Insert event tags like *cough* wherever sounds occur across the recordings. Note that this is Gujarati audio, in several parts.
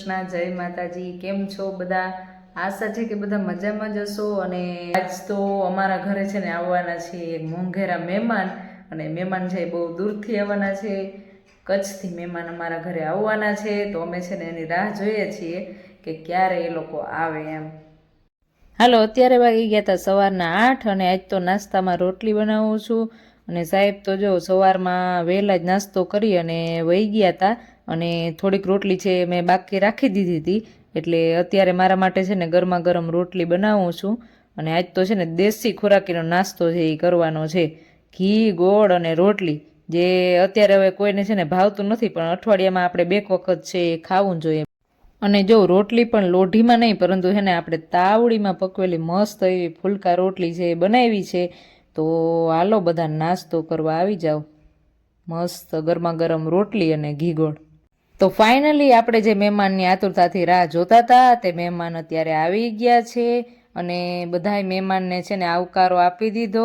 કૃષ્ણ, જય માતાજી, કેમ છો બધા? આશા છે કે બધા મજામાં જ હશો અને આજ તો અમારા ઘરે છે ને આવવાના છે એક મોંઘેરા મહેમાન અને મહેમાન છે બહુ દૂરથી આવવાના છે. કચ્છથી મહેમાન અમારા ઘરે આવવાના છે. તો અમે છે ને એની રાહ જોઈએ છીએ કે ક્યારે એ લોકો આવે એમ. હાલો, અત્યારે વાગી ગયા હતા સવારના આઠ અને આજ તો નાસ્તામાં રોટલી બનાવું છું. અને સાહેબ તો જો સવારમાં વહેલા જ નાસ્તો કરી અને વહી ગયા હતા અને થોડીક રોટલી છે મેં બાકી રાખી દીધી હતી. એટલે અત્યારે મારા માટે છે ને ગરમા ગરમ રોટલી બનાવું છું. અને આજ તો છે ને દેશી ખોરાકીનો નાસ્તો છે એ કરવાનો છે. ઘી, ગોળ અને રોટલી. જે અત્યારે હવે કોઈને છે ને ભાવતું નથી, પણ અઠવાડિયામાં આપણે બે વખત છે એ ખાવું જોઈએ. અને જો રોટલી પણ લોઢીમાં નહીં, પરંતુ છે ને આપણે તાવડીમાં પકવેલી મસ્ત એવી ફુલકા રોટલી છે એ બનાવી છે, તો હાલો બધા નાસ્તો કરવા આવી જાઓ. મસ્ત ગરમા ગરમ રોટલી અને ઘી ગોળ. તો ફાઇનલી આપણે જે મહેમાનની આતુરતાથી રાહ જોતા હતા, તે મહેમાન અત્યારે આવી ગયા છે અને બધાય મહેમાનને છે ને આવકારો આપી દીધો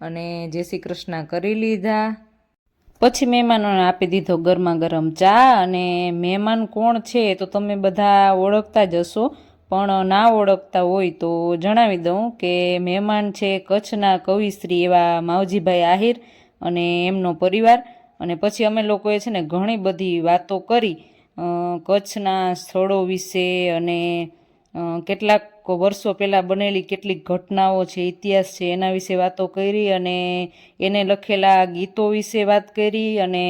અને જય શ્રી કૃષ્ણ કરી લીધા. પછી મહેમાનોને આપી દીધો ગરમા ગરમ ચા અને મહેમાન કોણ છે તો તમે બધા ઓળખતા જ હશો, પણ ના ઓળખતા હોય તો જણાવી દઉં કે મહેમાન છે કચ્છના કવિશ્રી એવા માવજીભાઈ આહિર અને એમનો પરિવાર અને પછી અમે લોકોએ છે ને ઘણી બધી વાતો કરી કચ્છના સ્થળો વિશે અને કેટલાક વર્ષો પહેલાં બનેલી કેટલીક ઘટનાઓ છે, ઇતિહાસ છે, એના વિશે વાતો કરી અને એને લખેલા ગીતો વિશે વાત કરી અને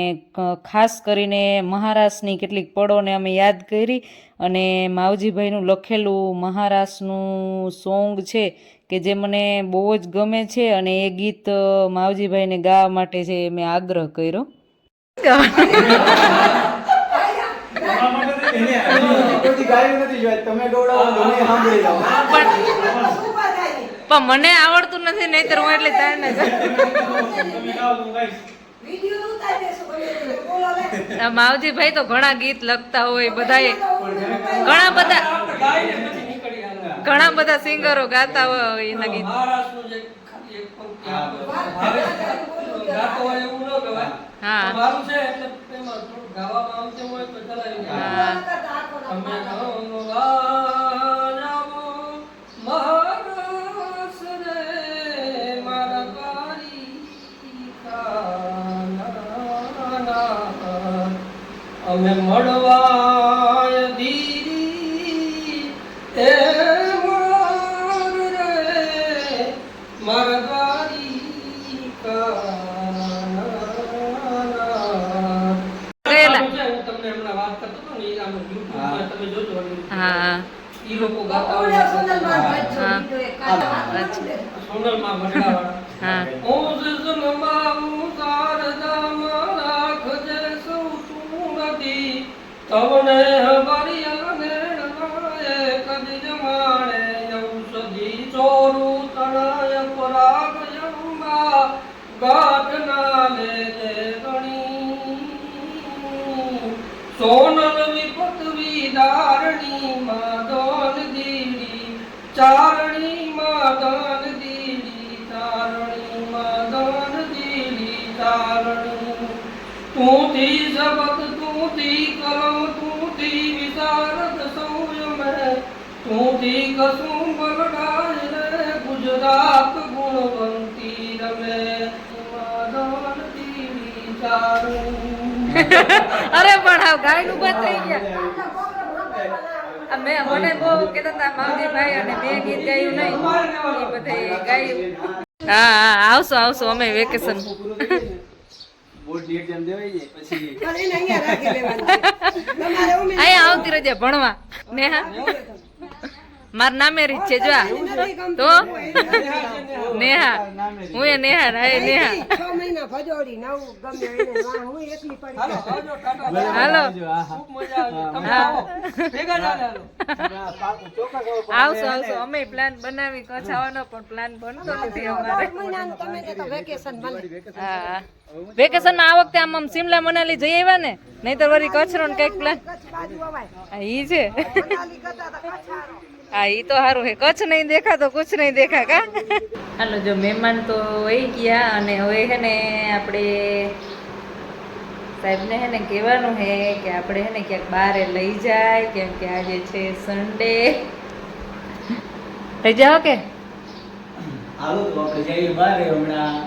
ખાસ કરીને મહારાષ્ટ્રની કેટલીક પળોને અમે યાદ કરી અને માવજીભાઈનું લખેલું મહારાષ્ટ્રનું સોંગ છે કે જે મને બહુ જ ગમે છે અને એ ગીત માવજીભાઈને ગાવા માટે છે મેં આગ્રહ કર્યો. પણ મને આવડતું નથી, નહીતર હું એટલે તારને આ માવજીભાઈ તો ઘણા ગીત લખતા હોય, બધાએ. ઘણા બધા ઘણા બધા સિંગરો ગાતા હોય એના ગીત. એક પંક્તિ ગાતો હોય એવું ન ગવાય. હા. મારું છે એટલે એમાં થોડું ગાવામાં આમ તેમ હોય તો ચલાવી હા. તમે ગવા જાવો મહારાષ્ટ્ર રે મારા દ્વારિકાના. અમે મળવા દીરી એ મોર રે મારા દ્વારિકાના. ગયેલા. હું તમને હમણાં વાત કરતો હતો ને, એ આમ YouTube-માં તમે જોજો અને હા ઈ લોકો ગાતા હોય. સોનલમાં ભગડાવાળા. હા હું જજમાવું શારદામાં રાખજે સૌ તું નથી. તવને હવારિયા નેણનાએ કદી જમાણે ઔષધિ ચોરું તણાય પરાગ યમુના ગાઢના લેજે ગણી. Sonal વિપત વિદારણ ચારણી madam દીડી ચારણી madam દીડી ચારણી. તુંથી તું તુંથી કલમ સૌય વિશારદ તું તી કસું બલડાય રે ગુજરાત ગુણવંતી રમે. માદાન દીડી ચારણી. *laughs* અરે પણ આ ગાયનું બંધ થઈ ગયા. આ મેં મને બહુ કહેતા હતા માવજીભાઈ અને મેં ગીત ગાયું નહીં. એ બધે ગાયું. હા હા આવશો આવશો અમે વેકેશન અહીંયા આવતી રહેજે ભણવા. નેહા? માર નામે રીત છે જો તો? *laughs* નેહા. હું એ નેહા રાય નેહા. હાલો હા, હા. હા. આવશો આવશો. અમે પ્લાન બનાવી કચ્છ આવવાનો પણ પ્લાન બનતો નથી અમારે. હા વેકેશનમાં આ વખતે આમ આમ સિમલા મનાલી જઈ આવ્યા ને નહીતર વળી કચ્છ નો કંઈક પ્લાન ઈ છે. હા એ તો સારું હે કચ્છ નહીં દેખા તો કુછ નહીં દેખા કા? હાલો જો મહેમાન તો વહી ગયા અને હવે છે ને આપણે સાહેબને હે ને કહેવાનું હે કે આપણે હે ને ક્યાંક બારે લઈ જાય કેમ કે આજે છે સન્ડે લઈ જાઓ કે? આવો તો આપણે જઈએ બહાર હમણાં.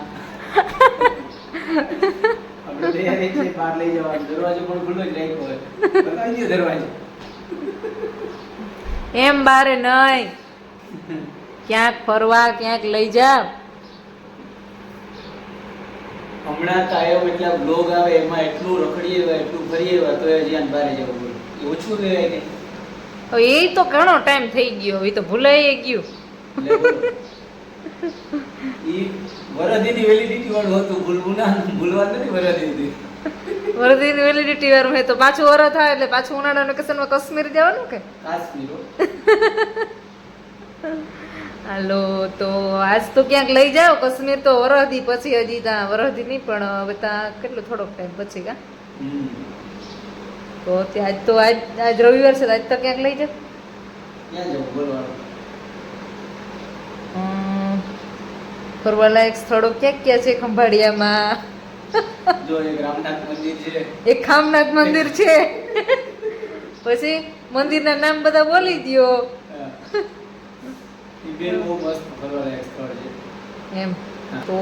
*laughs* આપણે છે બહાર લઈ જવાનું દરવાજો પણ ખુલ્લો જ રાખ્યો હોય. બતાવી દરવાજો. એમ બારે નહીં. ક્યાંક ફરવા ક્યાંક લઈ જાવ. હમણાં કાયમ એટલા બ્લોગ આવે એમાં એટલું રખડીએ એટલું ફરીએ તો જ્યાં બારે જવું પડે. ઓછું કહેવાય ને હવે એ તો ઘણો ટાઈમ થઈ ગયો એ તો ભૂલાઈ ગયું. ઈ વરદીની વેલિડિટી વાળું હતું ભૂલવું ના ભૂલવાનું નથી વરદીની. વરદીની વેલિડિટી વાળું હોય તો પાછું વર થાય એટલે પાછું ઉનાળા વેકેશનમાં કાશ્મીર જવાનું કે? *laughs* હાલો તો આજ તો ક્યાંક લઈ જાઓ કાશ્મીર તો વરહદી પછી હજી ત્યાં વરહદી નહીં પણ હવે ત્યાં કેટલો થોડોક ટાઈમ પછી કા? તો આજ તો આજ આજ રવિવાર છે આજ તો ક્યાંક લઈ જાઓ? ફરવાલાયક સ્થળો ક્યાં ક્યાં છે ખંભાળિયામાં? જો એક રામનાથ મંદિર છે. એક ખામનાથ મંદિર છે. પછી મંદિરના નામ બધા બોલી છે. એમ. તો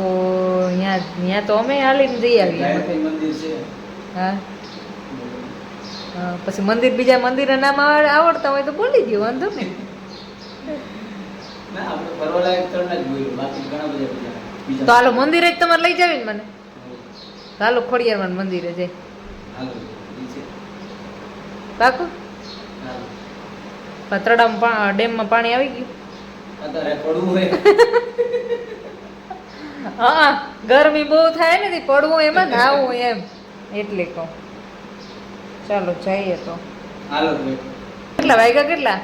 ત્યાં ત્યાં તો અમે હાલીને જઈ આવીએ. મંદિર છે. હા. પછી મંદિર બીજા મંદિરના નામ આવડતા હોય તો બોલી દો વાંધો ના તો હાલો મંદિરે જ તમારે લઈ જાવી ને મને. હાલો ખોડિયારમાં મંદિરે જઈ. પાકું પતરડામાં ડેમમાં પાણી આવી ગયું? *laughs* હા ગરમી બહુ થાય ને પડવું એમાં નાવું એમ. એટલે કહું. ચાલો જઈએ તો. હાલો કેટલા વાગ્યા કેટલા?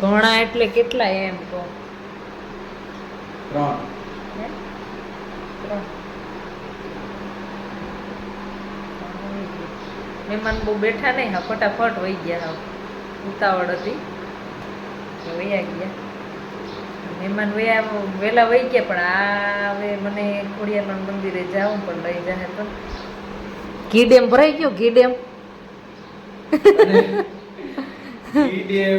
ઘણા એટલે કેટલા એમ કહું. ત્રણ. મહેમાન બહુ બેઠા નહીં હા ફટાફટ વહી ગયા હા. ઉતાવળ હતી. વયા ગયા. મહેમાન વયા વહેલા વહી ગયા પણ આ હવે મને ખોડિયારમાં મંદિરે જાવું પણ લઈ જાય તો. ઘી ડેમ ભરાઈ ગયો ઘી ડેમ?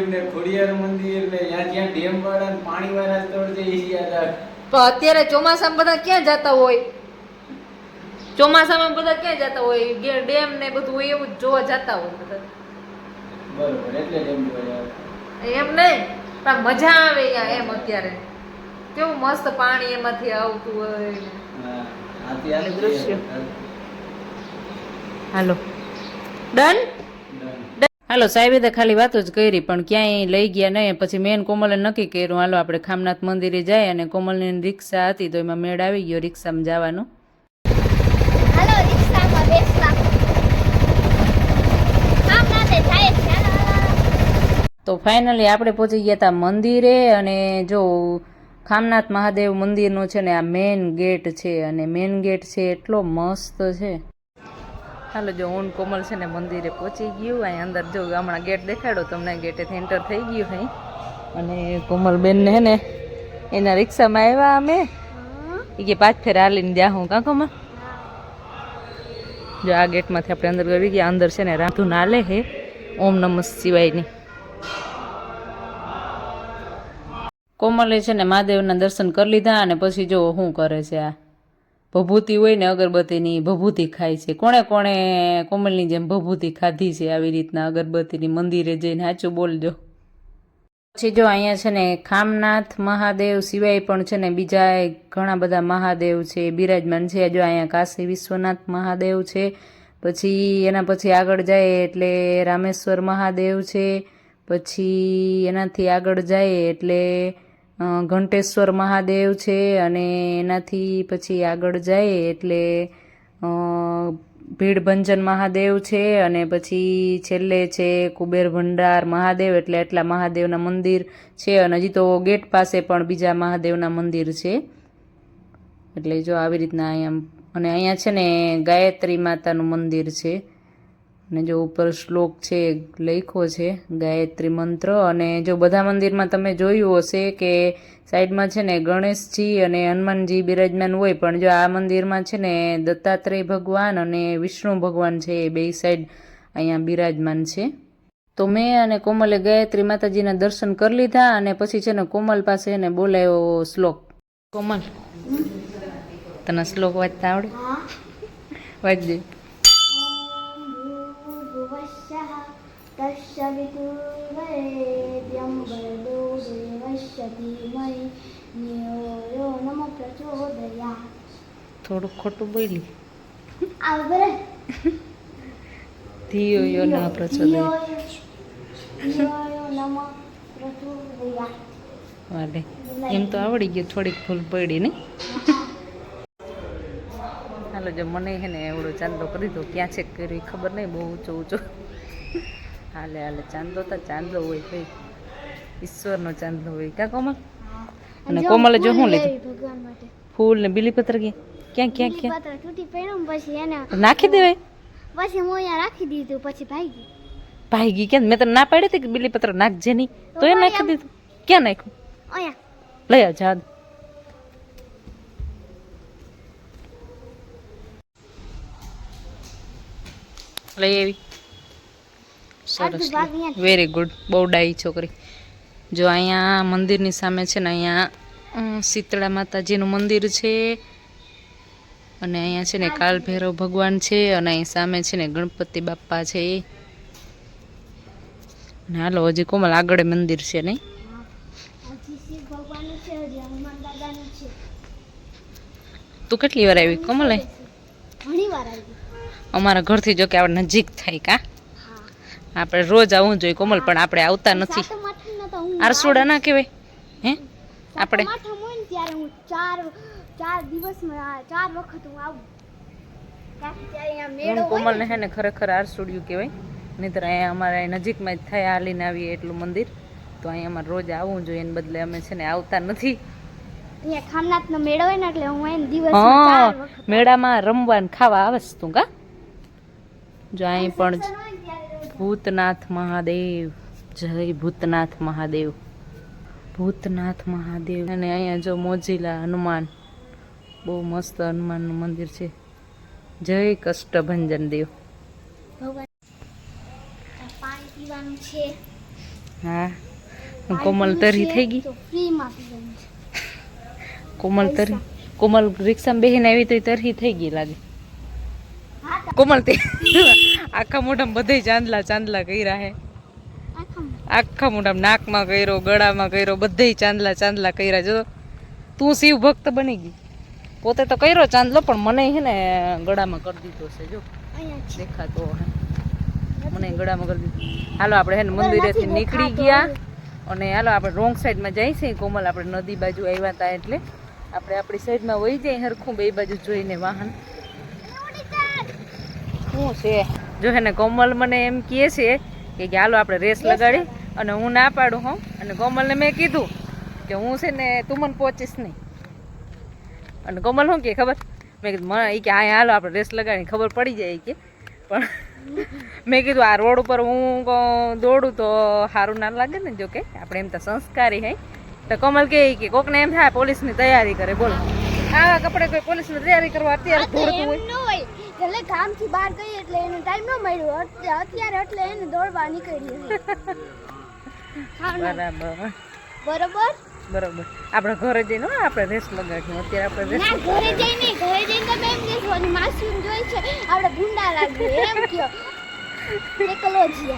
ને ખોડિયાર મંદિર ને ત્યાં જ્યાં ડેમ વાળા પાણી વાળા સ્થળ છે ઈ યાદ આવે તો અત્યારે ચોમાસામાં બધા ક્યાં જતા હોય? ચોમાસામાં બધા ક્યાં જતા હોય? ગે- ડેમ ને બધું હોય એવું જ જોવા જતા હોય બધા. બરોબર એટલે ડેમ જોવા એમ નહીં પણ મજા આવે યાર એમ અત્યારે. કેવું મસ્ત પાણી એમાંથી આવતું હોય. હાલો. ડન? હાલો સાહેબે તો ખાલી વાતો જ કરી પણ ક્યાંય લઈ ગયા નહીં. પછી મેન કોમલે નક્કી કર્યું હાલો આપણે ખામનાથ મંદિરે જાય અને કોમલની રિક્ષા હતી તો એમાં મેળ આવી ગયો રિક્ષામાં જવાનું હાલો રિક્ષામાં બેસવા આમ ના તે જાય છે હાલો હાલો હાલો. તો ફાઇનલી આપણે પહોંચી ગયા હતા મંદિરે અને જો ખામનાથ મહાદેવ મંદિરનો છે ને આ મેઇન ગેટ છે અને મેઇન ગેટ છે એટલો મસ્ત છે. હાલો, જો ઊન કોમલ છે ને મંદિરે પહોંચી ગયું, અહીં અંદર જો હમણાં ગેટ દેખાડો, તમને ગેટેથી એન્ટર થઈ ગયું અહીં. અને કોમલબેનને હે ને, એના રિક્ષામાં આવ્યા અમે. એ કે પાંચ ફેર હાલીને જ્યાં હું, કાં કોમલ? જો આ ગેટમાંથી આપણે અંદર ગઈ ગયા, અંદર છે ને રાધુ નાલે હે. ઓમ નમઃ શિવાયની. કોમલે છે ને મહાદેવના દર્શન કરી લીધા અને પછી જો શું કરે છે આ. ભભૂતિ હોય ને અગરબત્તીની, ભભૂતિ ખાય છે. કોણે કોણે કોમલની જેમ ભભૂતિ ખાધી છે આવી રીતના અગરબત્તીની મંદિરે જઈને સાચું બોલજો. પછી જો અહીંયા છે ને ખામનાથ મહાદેવ સિવાય પણ છે ને બીજા ઘણા બધા મહાદેવ છે, બિરાજમાન છે. જો અહીંયા કાશી વિશ્વનાથ મહાદેવ છે, પછી એના પછી આગળ જાય એટલે રામેશ્વર મહાદેવ છે પછી એનાથી આગળ જાય એટલે ઘંટેશ્વર મહાદેવ છે અને એનાથી પછી આગળ જાય એટલે ભીડભંજન મહાદેવ છે અને પછી છેલ્લે છે કુબેર ભંડાર મહાદેવ એટલે એટલા મહાદેવના મંદિર છે અને હજી તો ગેટ પાસે પણ બીજા મહાદેવના મંદિર છે. એટલે જો આવી રીતના અહીંયા અને અહીંયા છે ને ગાયત્રી માતાનું મંદિર છે. અને જો ઉપર શ્લોક છે લખ્યો છે ગાયત્રી મંત્ર અને જો બધા મંદિરમાં તમે જોયું હશે કે સાઈડમાં છે ને ગણેશજી અને હનુમાનજી બિરાજમાન હોય પણ જો આ મંદિરમાં છે ને દત્તાત્રેય ભગવાન અને વિષ્ણુ ભગવાન છે એ બે સાઈડ અહીંયા બિરાજમાન છે. તો મેં અને કોમલે ગાયત્રી માતાજીના દર્શન કરી લીધા અને પછી છે ને કોમલ પાસે એને બોલાયો શ્લોક. કોમલ તને શ્લોક વાંચતા આવડે? વાંચજે. तस्य वितुर्वरेद्यं वरदो देवस्य धीमहि धियो यो नमः प्रचोदयात् થોડુંક ખોટું બોલી આ બરે ધીયો યો ના પ્રચોદય ધિયો યો નમઃ પ્રચોદયાત વાલે એમ તો આવડી ગયું થોડીક ભૂલ પડી ને હાલો જો મને હે ને એવડો ચાંદલો કરી દો ક્યાં છે કર્યો એ ખબર નહીં બહુ ઊંચો ઊંચો હાલે હાલે. ચાંદલો તો ચાંદલો હોય ભાઈ. ઈશ્વરનો ચાંદલો હોય. ક્યાં કોમલ? અને કોમલે જો શું લીધું? ફૂલ ને બીલીપત્ર ક્યાં ક્યાં ક્યાં ક્યાં? પત્ર તૂટી પડ્યું પછી એને નાખી દેવાય? પછી હું અહીંયા રાખી દીધું પછી ભાગી ભાઈ ગઈ ક્યાં મેં તને ના પાડી હતી કે બીલીપત્ર નાખજે નહીં? તો એ નાખી દીધું. ક્યાં નાખ્યું? અહીંયા. લઈ આ જા. લઈ આવી. સરસ વેરી ગુડ બહુ ડાઈ છોકરી. જો અહીંયા મંદિરની સામે છે ને અહીંયા શીતળા માતાજીનું મંદિર છે. અને અહીંયા છે ને કાલ ભૈરવ ભગવાન છે અને અહીં સામે છે ને ગણપતિ બાપ્પા છે. અને હાલો હજી કોમલ આગળ મંદિર છે નહીં? તું કેટલી વાર આવી કોમલ? અમારા ઘરથી જો કે આપણે નજીક થાય કા? આપણે રોજ આવવું જોઈએ કોમલ પણ આપણે આવતા નથી. આરસોડા ના કહેવાય હે? આપણે ત્યારે હું ચાર ચાર દિવસમાં ચાર વખત હું આવું. કોમલને ને ખરેખર આરસોડિયું કહેવાય. નહીંતર અહીંયા અમારે નજીકમાં જ થાય હાલીને આવીએ એટલું મંદિર. તો અહીંયા અમારે રોજ આવવું જોઈએ એને બદલે અમે છે ને આવતા નથી. મેળામાં રમવા ને ખાવા આવે. તું કા? જો અહીં પણ ભૂતનાથ મહાદેવ. જય ભૂતનાથ મહાદેવ. ભૂતનાથ મહાદેવ. અને અહીંયા જો મોજીલા હનુમાન. બહુ મસ્ત હનુમાનનું મંદિર છે. જય કષ્ટભંજન દેવ. હા. કોમલ તરી થઈ ગઈ? કોમલ તરી? કોમલ રિક્ષામાં બેહીને આવી તો તરહી થઈ ગઈ લાગે. કોમલ તે આખા મોઢામાં બધે ચાંદલા ચાંદલા કર્યા હે. આખા મોઢામાં? નાકમાં કર્યો ગળામાં કર્યો બધે ચાંદલા ચાંદલા કર્યા. જો તું શિવ ભક્ત બની ગઈ. પોતે તો કર્યો ચાંદલો પણ મને હે ને ગળામાં કરી દીધો છે જો. દેખાતો હે. મને ગળામાં કરી દીધો. હાલો આપણે હે ને મંદિરેથી નીકળી ગયા. અને હાલો આપણે રોંગ સાઈડમાં જઈ છીએ. કોમલ આપણે નદી બાજુ આવ્યા હતા એટલે આપણે આપણી સાઈડમાં વહી જઈએ હરખું બે બાજુ જોઈને વાહન. શું છે? જો હે ને કોમલ મને એમ કહે છે કે કે હાલો આપણે રેસ લગાડી અને હું ના પાડું હો. અને કોમલને મેં કીધું કે હું છે ને તું મને પહોંચીશ નહીં. અને કોમલ શું કે ખબર? મેં કીધું મને એ કે હા હાલો આપણે રેસ લગાડી ખબર પડી જાય કે. પણ *laughs* મેં કીધું આ રોડ ઉપર હું દોડું તો સારું ના લાગે ને જો કે આપણે એમ તો સંસ્કારી હે. તો કમલ કહે કે કોકને એમ થાય પોલીસની તૈયારી કરે બોલો. આવા કપડે કોઈ પોલીસની તૈયારી કરવા અત્યારે દોડતું હોય. એટલે કામથી બહાર ગઈ એટલે એને ટાઈમ ન મળ્યો. અત્યારે એટલે એને દોડવા નીકળી બરાબર. બરોબર? બરોબર. આપણે ઘરે જઈને આપણે રેસ લગાડ્યું અત્યારે આપણે ના ઘરે જઈને ઘરે જઈને તમે એમ કહેશો અને માસી જોઈ છે આપણે ભૂંડા લાગીએ એમ કયો. એકલો છીએ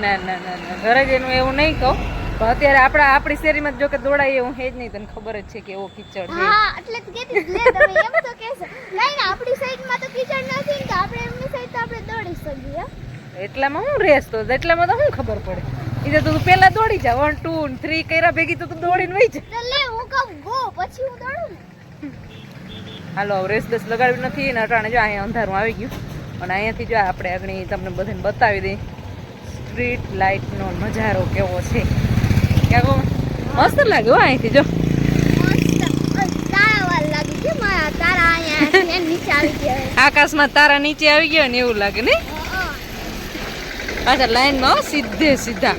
ના ના ના ના. ઘરે જઈને એવું નહીં કહું. પણ અત્યારે આપણા આપણી શેરીમાં જો કે દોડાય એવું હે જ નહીં તને ખબર જ છે કે એવો કીચડ છે. હા એટલે જ હતી, લે તમે એમ તો કહેશો. નહીં ને આપણી સાઈડમાં તો કીચડ નથી ને તો આપણે એમની સાઈડ તો આપણે દોડી શકીએ એટલામાં હું રેસ તો એટલામાં તો શું ખબર પડે? એ તો તું પેલા દોડી જા વન ટુ થ્રી કર્યા ભેગી તો તું દોડીને વહી જા. લે હું કહું ગો પછી હું દોડું હાલો રેસ બેસ લગાડવી નથી ને અટાણે જો અહીંયા અંધારું આવી ગયું. અને અહીંયાથી જો આપણે આગળ તમને બધાને બતાવી દઈ. સ્ટ્રીટ લાઇટનો નજારો કેવો છે. ક્યાં મસ્ત લાગે હો અહીંથી જો. આકાશમાં તારા નીચે આવી ગયો ને એવું લાગે ને. પાછા લાઈનમાં સીધે સીધા.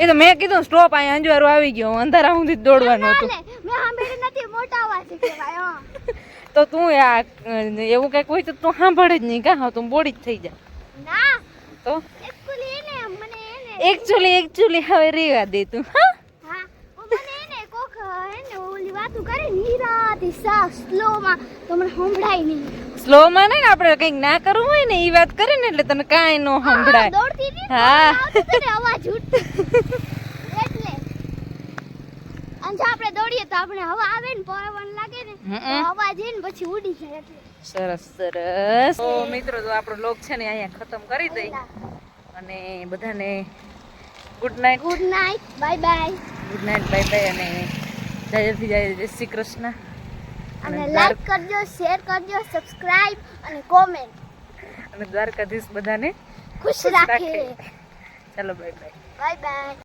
એ તો મેં કીધું સ્ટોપ અહીંયા અંજવારું આવી ગયો. અંધારા સુધી દોડવાનું હતું. તો તું આ એવું કંઈક હોય તો તું સાંભળે જ નહીં કા? તું બોડી જ થઈ જા. ના. તો એકચ્યુઅલી એને મને એને એકચ્યુઅલી એકચ્યુઅલી હવે રેવા દે તું હા? હા પણ મને એને કોક એને ઓલી વાતો કરે નીરાતી સા સ્લો માં તો નહીં. આપણે કંઈક ના કરવું હોય ને એ વાત કરે ને એટલે તને કાંઈ ન સંભળાય હા. આવતી હતી ને અવાજ અને આપણે દોડીએ તો આપણે હવા આવે ને પવન લાગે ને. અવાજ પછી ઉડી જાય એટલે. સરસ સરસ. મિત્રો તો આપણો લોક છે ને અહીંયા ખતમ કરી દઈ. અને બધાને good night good night bye bye good night bye bye અને જાજરથી જાય જય શ્રી કૃષ્ણ. અને લાઈક કરજો શેર કરજો સબસ્ક્રાઇબ અને કોમેન્ટ અને દ્વારકાધીશ બધાને ખુશ રાખે. ચાલો બાય બાય બાય બાય